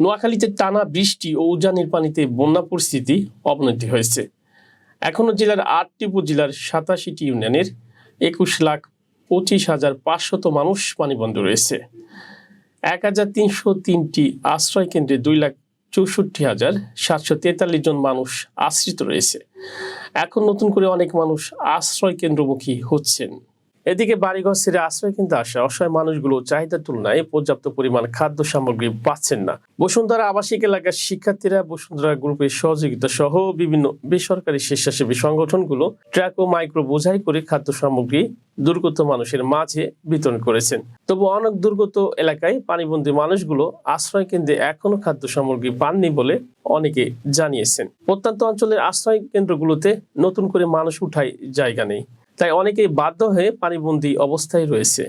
নোয়াখালীতে টানা বৃষ্টি ও উজানির পানিতে বন্যা পরিস্থিতি অবনতি হয়েছে। এখনও জেলার আটটি উপজেলার সাতাশিটি ইউনিয়নের একুশ লাখ পঁচিশ হাজার পাঁচশত মানুষ পানিবন্ধ রয়েছে। এক হাজার তিনশো তিনটি আশ্রয় কেন্দ্রে দুই লাখ চৌষট্টি হাজার সাতশো তেতাল্লিশ জন মানুষ আশ্রিত রয়েছে। এখন নতুন করে অনেক মানুষ আশ্রয় কেন্দ্রমুখী হচ্ছেন। এদিকে বাড়িঘর ছেড়ে আশ্রয় কিন্তু আসা অসহায় মানুষগুলো চাহিদার তুলনায় পর্যাপ্ত পরিমাণ খাদ্য সামগ্রী পাচ্ছেন না। বসুন্ধরা আবাসিক এলাকার শিক্ষার্থীরা বসুন্ধরা গ্রুপের সহযোগিতা সহ বিভিন্ন বেসরকারি স্বেচ্ছাসেবী সংগঠনগুলো ট্রাক ও মাইক্রো বোঝাই করে খাদ্য সামগ্রী দুর্গত মানুষের মাঝে বিতরণ করেছেন। তবু অনেক দুর্গত এলাকায় পানিবন্দী মানুষগুলো আশ্রয় কেন্দ্রে এখনও খাদ্য সামগ্রী পাননি বলে অনেকে জানিয়েছেন। প্রত্যন্ত অঞ্চলের আশ্রয় কেন্দ্রগুলোতে নতুন করে মানুষ উঠায় জায়গা নেই। তাই অনেকেই বাধ্য হয়ে পানিবন্দী অবস্থায় রয়েছে।